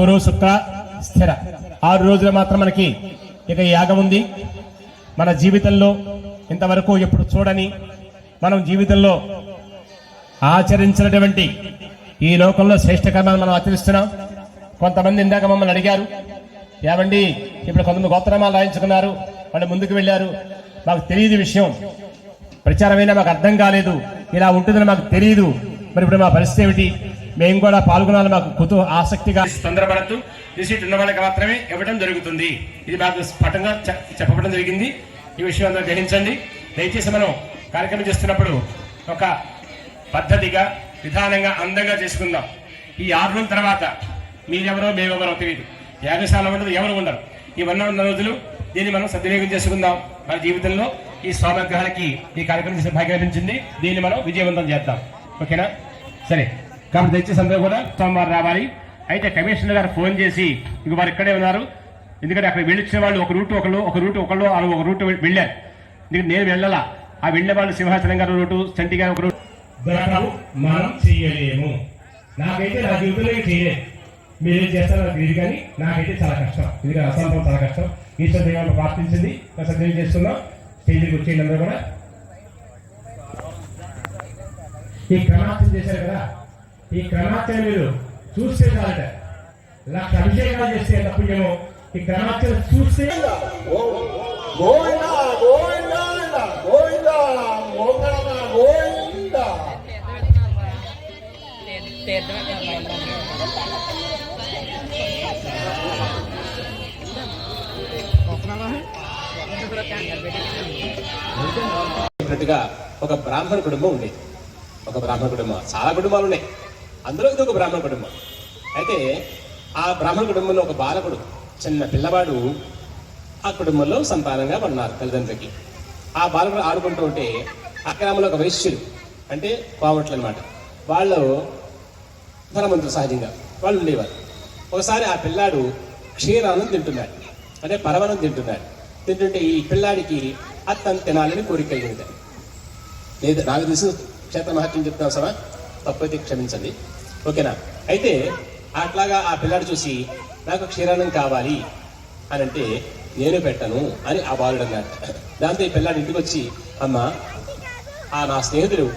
గురు శుక్ర స్థిర. ఆరు రోజులు మాత్రం మనకి ఇక యాగం ఉంది. మన జీవితంలో ఇంతవరకు ఎప్పుడు చూడని మనం జీవితంలో ఆచరించినటువంటి ఈ లోకంలో శ్రేష్ఠ కర్మాన్ని మనం ఆచరిస్తున్నాం. కొంతమంది ఇందాక మమ్మల్ని అడిగారు ఏమండి ఇప్పుడు కొంతమంది గోత్రనామాలు రాయించుకున్నారు వాళ్ళు ముందుకు వెళ్ళారు. మాకు తెలియదు విషయం. ప్రచారమైనా మాకు అర్థం కాలేదు. ఇలా ఉంటుందని మాకు తెలియదు. మరి ఇప్పుడు మా పరిస్థితి ఏమిటి? మేము కూడా పాల్గొనాలి మాకు కుతూ ఆసక్తిగా తొందరపడద్దు. రిసీట్ ఉన్న వాళ్ళకి మాత్రమే ఇవ్వడం జరుగుతుంది. ఇది మాకు స్ఫటంగా చె- చెప్పబడడం జరిగింది. ఈ విషయం అందరూ గ్రహించండి. దయచేసి మనం కార్యక్రమం చేస్తున్నప్పుడు ఒక పద్ధతిగా విధానంగా అందంగా చేసుకుందాం. ఈ ఆరు రోజుల తర్వాత మీరెవరో మేమెవరో తెలియదు యాగశాల ఉండదు ఎవరు ఉండరు. ఈ వన్ వంద రోజులు దీన్ని మనం సద్వినియోగం చేసుకుందాం. మన జీవితంలో ఈ స్వామిగ్రహానికి ఈ కార్యక్రమం చేసే భాగ్యం లభించింది. దీన్ని మనం విజయవంతం చేద్దాం. ఓకేనా? సరే. కాబట్టి దయచేసి అందరూ కూడా సోమవారం రావాలి. అయితే కమిషనర్ గారు ఫోన్ చేసి ఇంక వారు ఇక్కడే ఉన్నారు. ఎందుకంటే అక్కడ వెళ్ళొచ్చిన వాళ్ళు ఒక రూట్ ఒకళ్ళు ఒక రూట్ ఒకళ్ళు వాళ్ళు ఒక రూట్ వెళ్ళారు. ఎందుకంటే నేను వెళ్ళాలా? ఆ వెళ్ళే వాళ్ళు సింహాచలం గారు రూటు చంటి గారు ఒక రూట్ మనం చేయలేము. నాకైతే నా జీవితంలో ఇది చేయలేదు. మీరేం చేస్తారో నాకు తెలియదు కానీ నాకైతే చాలా కష్టం. ఎందుకంటే అసంభవం చాలా కష్టం. ఈశ్వర దేవాలను ప్రార్థించింది. సద్వినియోగం చేస్తున్నాం. స్టేజ్కి వచ్చేయండి అందరూ కూడా. ఈ క్రమార్చన చేశారు కదా? ఈ క్రమార్చన మీరు చూస్తే చాలట లక్ష అభిషేకాలు చేస్తే తప్పుడేమో ఈ క్రమార్చన చూస్తే ఒక బ్రాహ్మణ కుటుంబం ఉండేది. ఒక బ్రాహ్మణ కుటుంబం చాలా కుటుంబాలు ఉన్నాయి. అందులో ఇది ఒక బ్రాహ్మణ కుటుంబం. అయితే ఆ బ్రాహ్మణ కుటుంబంలో ఒక బాలకుడు చిన్న పిల్లవాడు ఆ కుటుంబంలో సంతానంగా ఉన్నారు తల్లిదండ్రులకి. ఆ బాలకుడు ఆడుకుంటూ ఉంటే ఆ గ్రామంలో ఒక వైశ్యులు అంటే కోవట్లు అనమాట వాళ్ళు ధనవంతులు సహజంగా వాళ్ళు ఉండేవారు. ఒకసారి ఆ పిల్లాడు క్షీరానం తింటున్నాడు అంటే పరవనం తింటున్నాడు. తింటుంటే ఈ పిల్లాడికి అత్తను తినాలని కోరిక కలిగింది లేదు నాకు తెలుసు క్షేత్ర మహత్యం చెప్తాం సమా తప్పైతే క్షమించండి. ఓకేనా? అయితే అట్లాగా ఆ పిల్లాడు చూసి నాకు క్షీరాన్నం కావాలి అని అంటే నేను పెట్టను అని ఆ బాలుడు అన్నాడు. దాంతో ఈ పిల్లాడు ఇంటికి వచ్చి అమ్మ ఆ నా స్నేహితుడు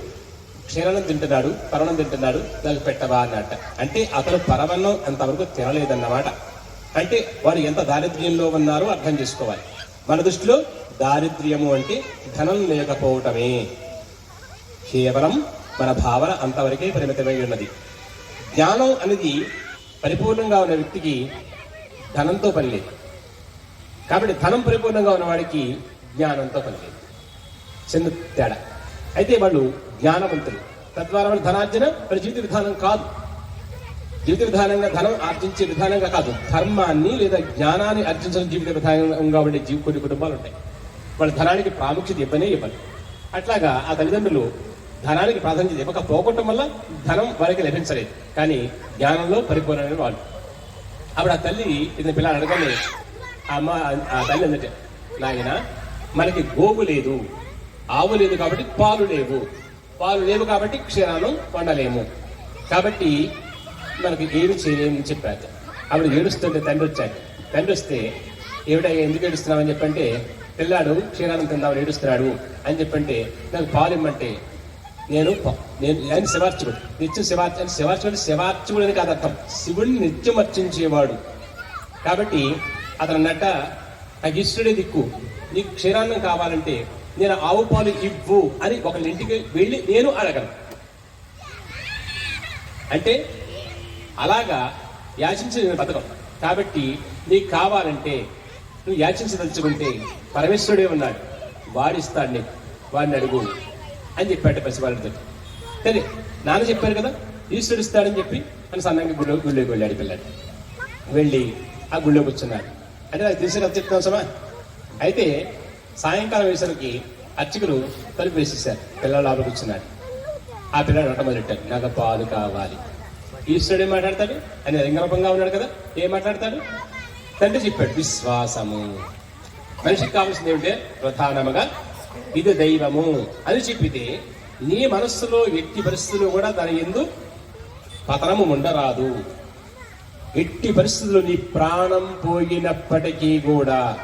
క్షీరాన్నం తింటున్నాడు పరవణం తింటున్నాడు నాకు పెట్టవా అన్నట్ట అంటే అతను పరవన్నం అంతవరకు తినలేదన్నమాట. అంటే వారు ఎంత దారిద్ర్యంలో ఉన్నారో అర్థం చేసుకోవాలి. మన దృష్టిలో దారిద్ర్యము అంటే ధనం లేకపోవటమే. కేవలం మన భావన అంతవరకే పరిమితమై ఉన్నది. జ్ఞానం అనేది పరిపూర్ణంగా ఉన్న వ్యక్తికి ధనంతో పని లేదు. కాబట్టి ధనం పరిపూర్ణంగా ఉన్నవాడికి జ్ఞానంతో పని లేదు. చిన్న తేడా. అయితే వాళ్ళు జ్ఞానవంతులు. తద్వారా వాళ్ళు ధనార్జన వాళ్ళ జీవిత విధానం కాదు. జీవిత విధానంగా ధనం ఆర్జించే విధానంగా కాదు. ధర్మాన్ని లేదా జ్ఞానాన్ని ఆర్జించడం జీవిత విధానంగా ఉండే జీవి కొన్ని కుటుంబాలు ఉంటాయి. వాళ్ళ ధనానికి ప్రాముఖ్యత ఇవ్వనే ఇవ్వరు. అట్లాగా ఆ తల్లిదండ్రులు ధనానికి ప్రాధాన్యత ఇవ్వకపోవటం వల్ల ధనం వారికి లభించలేదు. కానీ జ్ఞానంలో పరిపూర్ణమైన వాళ్ళు. అప్పుడు ఆ తల్లి ఇతని పిల్లలు అడగలే ఆ అమ్మ ఆ తల్లి అందట నాయన మనకి గోవు లేదు. ఆవు లేదు కాబట్టి పాలు లేవు. పాలు లేవు కాబట్టి క్షీరానం వండలేము. కాబట్టి మనకి ఏమి చేయలేము అని చెప్పారు. ఆవిడ ఏడుస్తుంటే తండ్రి వచ్చాడు. తండ్రి వస్తే ఏమిటా ఎందుకు ఏడుస్తున్నావు? అని చెప్పంటే పిల్లాడు క్షీరానం తిందామని ఏడుస్తున్నాడు. అని చెప్పంటే నాకు పాలు ఇమ్మంటే నేను ప- నేను ఆయన శివార్చకుడు నిత్యం శివార్చ శివార్చకుడు శివార్చకుడు అని కాదు అర్థం శివుడిని నిత్యం అర్చించేవాడు. కాబట్టి అతను అన్నట్ట నాకు ఇష్టడే దిక్కు నీకు క్షీరాన్నం కావాలంటే నేను ఆవు పాలు ఇవ్వు అని ఒకళ్ళింటికి వెళ్ళి నేను అడగను. అంటే అలాగా యాచించి నేను బతకం. కాబట్టి నీకు కావాలంటే నువ్వు యాచించదలుచుకుంటే పరమేశ్వరుడే ఉన్నాడు. వాడిస్తాడు నీకు. వాడిని అడుగు. అని చెప్పాడు పసివాళ్ళతో సరే నాన్న చెప్పారు కదా ఈశ్వరుడు ఇస్తాడని చెప్పి అని సన్నంగా గుళ్ళో గుళ్ళోకి వెళ్ళాడు పిల్లాడు. వెళ్ళి ఆ గుళ్ళో కూర్చున్నాడు. అంటే నాకు తెలిసి కథ చెప్తాం సమా. అయితే సాయంకాలం వేసరికి అర్చకులు తలుపు వేసేసారు పిల్లలు లోపల కూర్చున్నాడు ఆ పిల్లలు నట మొదలెట్టాడు. నాకు పాలు కావాలి. ఈశ్వరుడు ఏం మాట్లాడతాడు? ఆయన లింగరూపంగా ఉన్నాడు కదా ఏం మాట్లాడతాడు? తండ్రి చెప్పాడు విశ్వాసము. మనిషికి కావాల్సింది ఏమిటంటే ప్రధానముగా ఇది దైవము అని చెప్పితే నీ మనస్సులో ఎట్టి పరిస్థితులు కూడా దాని ఎందు పతనము ఉండరాదు. ఎట్టి పరిస్థితులు నీ ప్రాణం పోయినప్పటికీ కూడా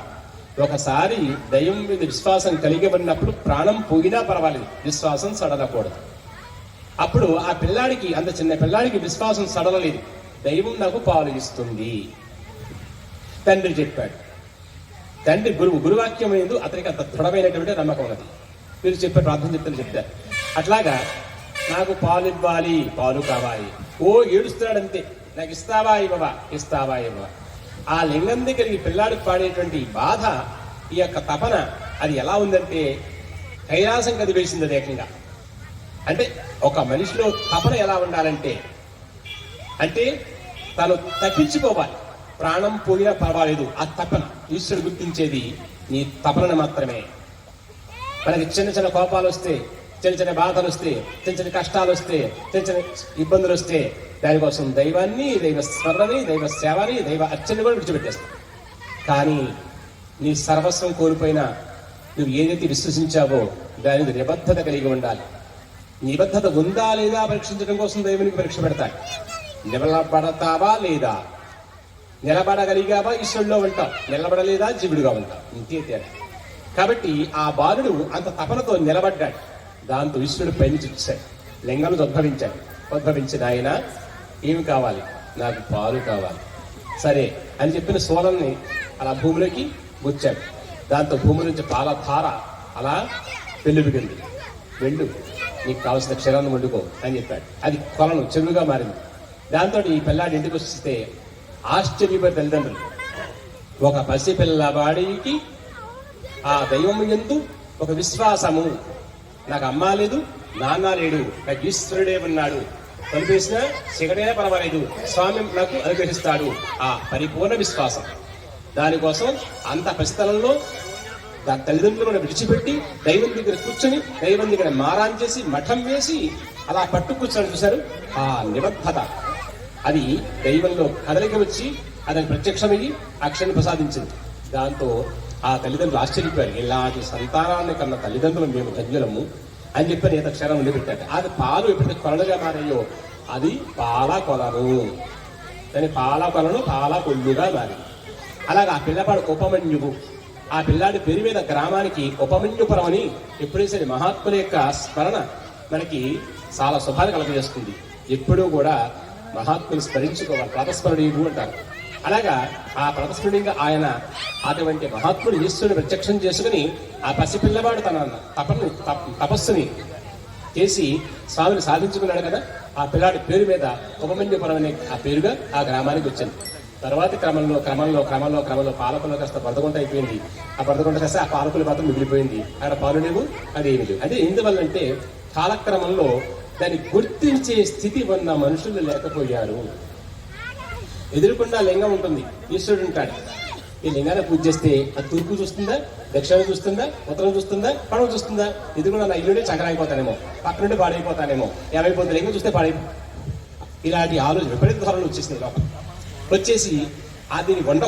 ఒకసారి దైవం మీద విశ్వాసం కలిగి ఉన్నప్పుడు ప్రాణం పోయినా పర్వాలేదు విశ్వాసం సడలకూడదు. అప్పుడు ఆ పిల్లాడికి అంత చిన్న పిల్లాడికి విశ్వాసం సడలలేదు. దైవం నాకు పాలు ఇస్తుంది. తండ్రి చెప్పాడు తండ్రి గురువు గురువాక్యం ఎందు అతనికి అంత దృఢమైనటువంటి నమ్మకం ఉన్నది. మీరు చెప్పే ప్రార్థన చెప్తారు చెప్తారు అట్లాగా నాకు పాలు ఇవ్వాలి పాలు కావాలి. ఓ ఏడుస్తున్నాడంతే. నాకు ఇస్తావా ఇవ్వవా? ఇస్తావా ఇవ్వవా? ఆ లింగం దగ్గరికి పిల్లాడికి పాడేటువంటి బాధ ఈ యొక్క తపన అది ఎలా ఉందంటే కైలాసం కది వేసింది అది ఏకంగా. అంటే ఒక మనిషిలో తపన ఎలా ఉండాలంటే అంటే తను తప్పించుకోవాలి. ప్రాణం పోయినా పర్వాలేదు. ఆ తపన ఈశ్వరుడు గుర్తించేది నీ తపనను మాత్రమే. మనకి చిన్న చిన్న కోపాలు వస్తే చిన్న చిన్న బాధలు వస్తే చిన్న చిన్న కష్టాలు వస్తే చిన్న చిన్న ఇబ్బందులు వస్తే దానికోసం దైవాన్ని దైవ స్మరణని దైవ సేవని దైవ అర్చన కూడా విడిచిపెట్టేస్తాం. కానీ నీ సర్వస్వం కోల్పోయినా నువ్వు ఏదైతే విశ్వసించావో దానికి నిబద్ధత కలిగి ఉండాలి. నిబద్ధత ఉందా లేదా పరీక్షించడం కోసం దైవునికి పరీక్ష పెడతాయి. నిలబడతావా లేదా? నిలబడగలిగావా ఈశ్వరులో ఉంటావు నిలబడలేదా? జీవుడుగా ఉంటావు ఇంతే తేడా కాబట్టి ఆ బాలుడు అంత తపనతో నిలబడ్డాడు. దాంతో ఈశ్వరుడు పైనుంచి వచ్చాడు లింగం ఉద్భవించాడు ఉద్భవించిన ఆయన ఏమి కావాలి? నాకు పాలు కావాలి. సరే అని చెప్పిన సోలల్ని అలా భూమిలోకి గుచ్చాడు. దాంతో భూమి నుంచి పాల ధార అలా పెళ్ళుబిగింది వెళ్ళు నీకు కావలసిన క్షీరాన్ని వండుకో అని చెప్పాడు. అది కొలను చెరువుగా మారింది. దాంతో ఈ పిల్లాడి ఇంటికి వస్తే ఆశ్చర్యపడి తల్లిదండ్రులు ఒక పసి పిల్లవాడికి ఆ దైవము ఎందు ఒక విశ్వాసము నాకు అమ్మ లేదు నాన్న లేడు నాకు ఈశ్వరుడే ఉన్నాడు పంపేసిన సిగడైనా పర్వాలేదు స్వామి నాకు అనుగ్రహిస్తాడు ఆ పరిపూర్ణ విశ్వాసం దానికోసం అంత పరిస్థితులలో దాని తల్లిదండ్రులను విడిచిపెట్టి దైవం దగ్గర కూర్చొని దైవం దగ్గర మారాన్ చేసి మఠం వేసి అలా పట్టు కూర్చొని చూశారు ఆ నిబద్ధత అది దైవంలో కదలిక వచ్చి అతని ప్రత్యక్షమయ్యి అక్షని ప్రసాదించింది. దాంతో ఆ తల్లిదండ్రులు ఆశ్చర్యపోయారు. ఇలాంటి సంతానాన్ని కన్న తల్లిదండ్రులు మేము ధన్యులము అని చెప్పి నేత క్షణం ఉండిపెట్టారు అది పాలు ఎప్పుడైతే కొలలుగా మారాయో అది పాల కొలను దాని పాల కొలను పాల కొల్లుగా మారింది అలాగే ఆ పిల్లవాడు ఉపమన్యువు. ఆ పిల్లాడి పేరు మీద గ్రామానికి ఉపమన్యుపురం అని ఎప్పుడైతే సరే మహాత్ముల యొక్క స్మరణ మనకి చాలా శుభాలు కలగజేస్తుంది. ఎప్పుడూ కూడా మహాత్ములు స్మరించుకోవాలి. ప్రతస్మరణీయుడు అంటారు. అలాగా ఆ ప్రతస్మరణీయంగా ఆయన అటువంటి మహాత్ముడు ఈశ్వరుని ప్రత్యక్షం చేసుకుని ఆ పసిపిల్లవాడు తన తపని తపస్సుని చేసి స్వామిని సాధించుకున్నాడు కదా. ఆ పిల్లాడి పేరు మీద ఉపమన్యుపురం అనే ఆ పేరుగా ఆ గ్రామానికి వచ్చింది. తర్వాతి క్రమంలో క్రమంలో క్రమంలో క్రమంలో పాలకులు కాస్త బరదగుంట అయిపోయింది. ఆ బరదగుంట కాస్త ఆ పాలకులు మాత్రం మిగిలిపోయింది. అక్కడ పాలు లేవు అది ఏమి లేవు. అదే ఎందువల్లంటే కాలక్రమంలో దాన్ని గుర్తించే స్థితి ఉన్న మనుషులు లేకపోయారు. ఎదురుకుండా లింగం ఉంటుంది. ఈశ్వరుడు ఉంటాడు. ఈ లింగాన్ని పూజ చేస్తే అది తూర్పు చూస్తుందా? దక్షిణం చూస్తుందా? ఉత్తరం చూస్తుందా? పడవ చూస్తుందా? ఎదురుకుండా నా ఇల్లుండి చక్కరైపోతానేమో పక్క నుండి పాడైపోతానేమో. ఏమైపోతుంది? లింగం చూస్తే పాడై ఇలాంటి ఆలోచన విపరీత ధరలు వచ్చేసినాయి లోపల. వచ్చేసి అది వండకూడదు.